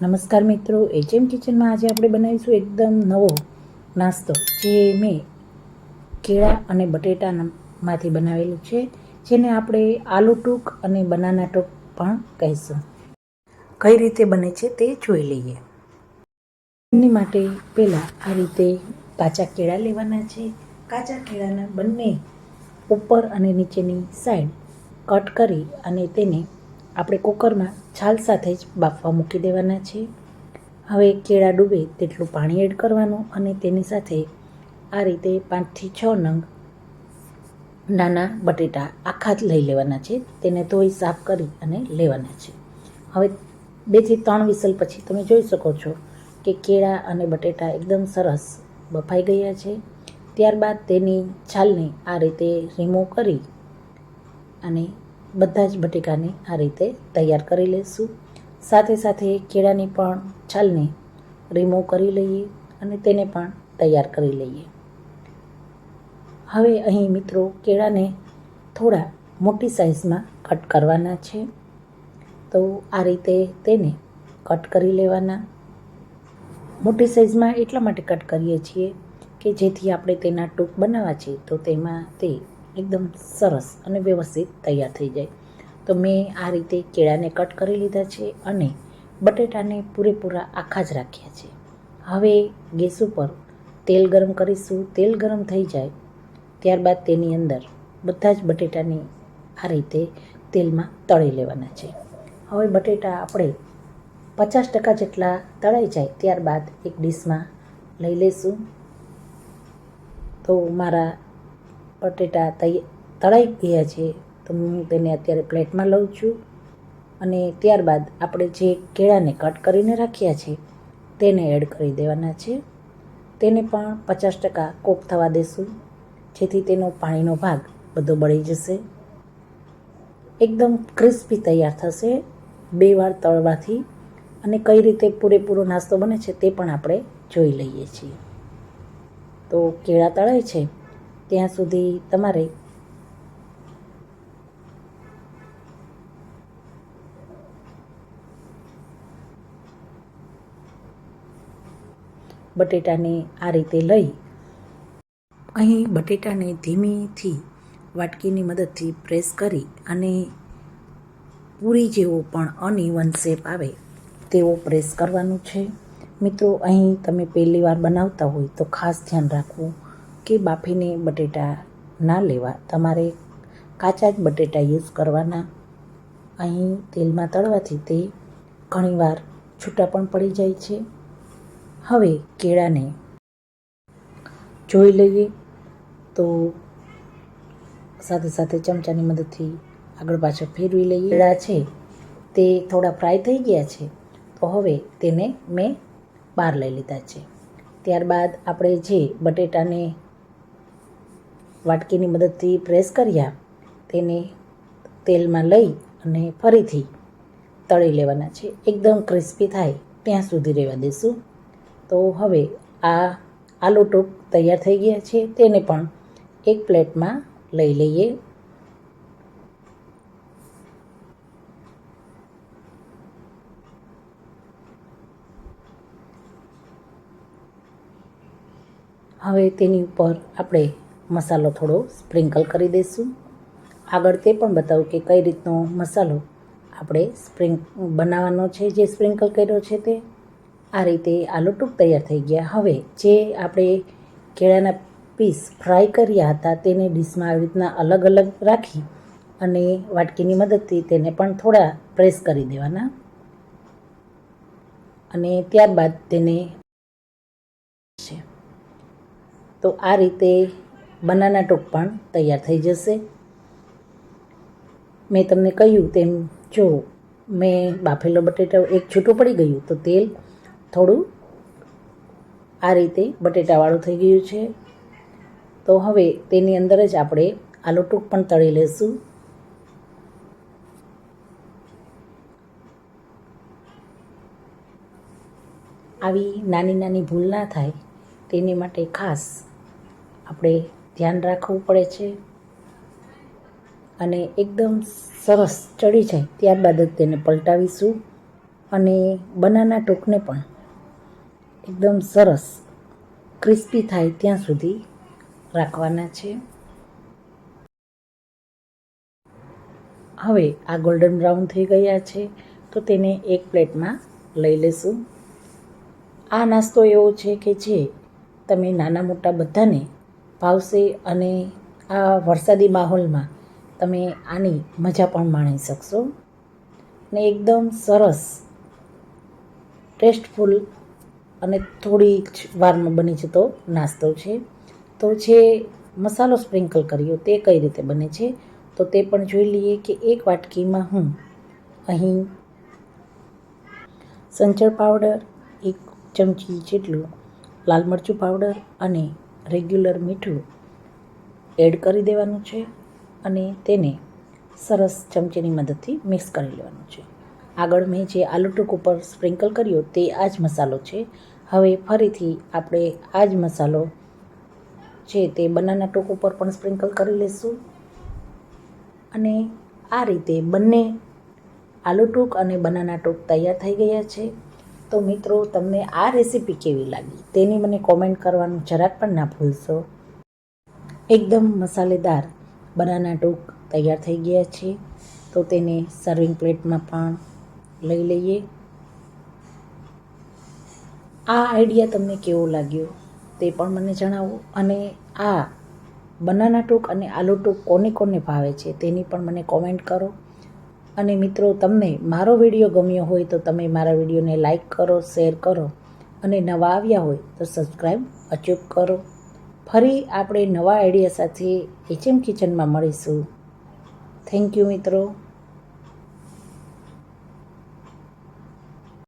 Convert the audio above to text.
નમસ્કાર મિત્રો, એચએમ કિચનમાં આજે આપણે બનાવીશું એકદમ નવો નાસ્તો, જે મેં કેળા અને બટેટામાંથી બનાવેલું છે, જેને આપણે આલુ ટૂક અને બનાના ટૂક પણ કહીશું. કઈ રીતે બને છે તે જોઈ લઈએ. એની માટે પહેલાં આ રીતે કાચા કેળા લેવાના છે. કાચા કેળાના બંને ઉપર અને નીચેની સાઈડ કટ કરી અને તેને આપણે કુકરમાં છાલ સાથે જ બાફવા મૂકી દેવાના છે હવે કેળા ડૂબે તેટલું પાણી એડ કરવાનું અને તેની સાથે આ રીતે પાંચથી છ નંગ નાના બટેટા આખા જ લઈ લેવાના છે. તેને ધોઈ સાફ કરી અને લેવાના છે. હવે બેથી ત્રણ વિસલ પછી તમે જોઈ શકો છો કે કેળા અને બટેટા એકદમ સરસ બફાઈ ગયા છે. ત્યારબાદ તેની છાલને આ રીતે રીમૂવ કરી અને બધા જ બટેકાને આ રીતે તૈયાર કરી લઈશું સાથે સાથે કેળાની પણ છાલને રિમૂવ કરી લઈએ અને તેને પણ તૈયાર કરી લઈએ. હવે અહીં મિત્રો કેળાને થોડા મોટી સાઇઝમાં કટ કરવાના છે. તો આ રીતે તેને કટ કરી લેવાના. મોટી સાઇઝમાં એટલા માટે કટ કરીએ છીએ કે જેથી આપણે તેના ટૂંક બનાવવા છે તો તેમાં તે એકદમ સરસ અને વ્યવસ્થિત તૈયાર થઈ જાય. તો મેં આ રીતે કેળાને કટ કરી લીધા છે અને બટેટાને પૂરેપૂરા આખા જ રાખ્યા છે. હવે ગેસ ઉપર તેલ ગરમ કરીશું. તેલ ગરમ થઈ જાય ત્યારબાદ તેની અંદર બધા જ બટેટાને આ રીતે તેલમાં તળી લેવાના છે. હવે બટેટા આપણે પચાસ ટકા જેટલા તળાઈ જાય ત્યારબાદ એક ડીશમાં લઈ લઈશું તો મારા બટેટા તળાઈ ગયા છે, તો હું તેને અત્યારે પ્લેટમાં લઉં છું. અને ત્યારબાદ આપણે જે કેળાને કટ કરીને રાખ્યા છે, તેને એડ કરી દેવાના છે. તેને પણ પચાસ ટકા કોક થવા દેશું, જેથી તેનો પાણીનો ભાગ બધો બળી જશે. એકદમ ક્રિસ્પી તૈયાર થશે બે વાર તળવાથી, અને કઈ રીતે પૂરેપૂરો નાસ્તો બને છે તે પણ આપણે જોઈ લઈએ છીએ. તો કેળા તળાય છે ત્યાં સુધી તમારે બટેટાને આ રીતે લઈ અહીં બટેટાને ધીમેથી વાટકીની મદદથી પ્રેસ કરી અને પૂરી જેવો પણ અનઇવન શેપ આવે તેવો પ્રેસ કરવાનું છે. મિત્રો, અહીં તમે પહેલી વાર બનાવતા હોય તો ખાસ ધ્યાન રાખવું કે બાફીને બટેટા ના લેવા. તમારે કાચા જ બટેટા યુઝ કરવાના. અહીં તેલમાં તળવાથી તે ઘણીવાર છૂટા પણ પડી જાય છે. હવે કેળાને જોઈ લઈએ તો સાથે સાથે ચમચાની મદદથી આગળ પાછળ ફેરવી લઈએ. કેળા છે તે થોડા ફ્રાય થઈ ગયા છે, તો હવે તેને મેં બહાર લઈ લીધા છે. ત્યારબાદ આપણે જે બટેટાને વાટકીની મદદથી પ્રેસ કર્યા. તેને તેલમાં લઈ અને ફરીથી તળી લેવાના છે. એકદમ ક્રિસ્પી થાય. ત્યાં સુધી રહેવા દઈશું તો હવે આ આલુ ટોપ તૈયાર થઈ ગયા છે. તેને પણ એક પ્લેટમાં લઈ લઈએ. હવે તેની ઉપર આપણે મસાલો થોડો સ્પ્રિંકલ કરી દઈશું આગળ તે પણ બતાવું કે કઈ રીતનો મસાલો આપણે સ્પ્રિંક, બનાવવાનો છે, જે સ્પ્રિંકલ કર્યો છે તે. આ રીતે આલુ ટૂંક તૈયાર થઈ ગયા. હવે જે આપણે કેળાના પીસ ફ્રાય કર્યા હતા તેને ડીશમાં આવી રીતના અલગ અલગ રાખી અને વાટકીની મદદથી તેને પણ થોડા પ્રેસ કરી દેવાના. અને ત્યારબાદ તેને છે. તો આ રીતે બનાના ટોપ પણ તૈયાર થઈ જશે. મેં તમને કહ્યું તેમ, જો મેં બાફેલો બટેટા એક છૂટું પડી ગયું, તો તેલ થોડું આ રીતે બટેટાવાળું થઈ ગયું છે. તો હવે તેની અંદર જ આપણે આલુ ટૂંક પણ તળી લઈશું આવી નાની નાની ભૂલ ના થાય, તેની માટે ખાસ આપણે ધ્યાન રાખવું પડે છે. અને એકદમ સરસ ચડી જાય ત્યારબાદ જ તેને પલટાવીશું. અને બનાના ટોકને પણ એકદમ સરસ ક્રિસ્પી થાય ત્યાં સુધી રાખવાના છે. હવે આ ગોલ્ડન બ્રાઉન થઈ ગયા છે, તો તેને એક પ્લેટમાં લઈ લેશું. આ નાસ્તો એવો છે કે જે તમે નાના મોટા બધાને ભાવશે અને આ વરસાદી માહોલમાં તમે આની મજા પણ માણી શકશો. ને એકદમ સરસ, ટેસ્ટફુલ અને થોડી જ વારમાં બની જતો નાસ્તો છે. તો જે મસાલો સ્પ્રિંકલ કર્યો તે કઈ રીતે બને છે? તો તે પણ જોઈ લઈએ કે એક વાટકીમાં હું અહીં સંચળ પાવડર, એક ચમચી જેટલું લાલ મરચું પાવડર અને રેગ્યુલર મીઠું એડ કરી દેવાનું છે અને તેને સરસ ચમચીની મદદથી મિક્સ કરી લેવાનું છે. આગળ મેં જે આલુ ટૂક ઉપર સ્પ્રિંકલ કર્યો તે આ જ મસાલો છે. હવે ફરીથી આપણે આ જ મસાલો છે તે બનાના ટોક ઉપર પણ સ્પ્રિંકલ કરી લઈશું અને આ રીતે બંને આલુ ટૂક અને બનાના ટોક તૈયાર થઈ ગયા છે. તો મિત્રો, તમને આ રેસીપી કેવી લાગી? તેની મને કોમેન્ટ કરવાનું જરાક પણ ના ભૂલશો. એકદમ મસાલેદાર બનાના ટોક તૈયાર થઈ ગયા છે. તો તેને સર્વિંગ પ્લેટમાં પણ લઈ લઈએ. આ આઈડિયા તમને કેવો લાગ્યો તે પણ મને જણાવો. અને આ બનાના ટોક અને આલુ ટોક કોને કોને ભાવે છે તેની પણ મને કોમેન્ટ કરો. અને મિત્રો, તમને મારો વીડિયો ગમ્યો હોય તો તમે મારા વિડીયોને લાઇક કરો, શેર કરો અને નવા આવ્યા હોય તો સબસ્ક્રાઈબ અચૂક કરો. ફરી આપણે નવા આઈડિયા સાથે એચએમ કિચનમાં મળીશું. થેન્ક યુ મિત્રો.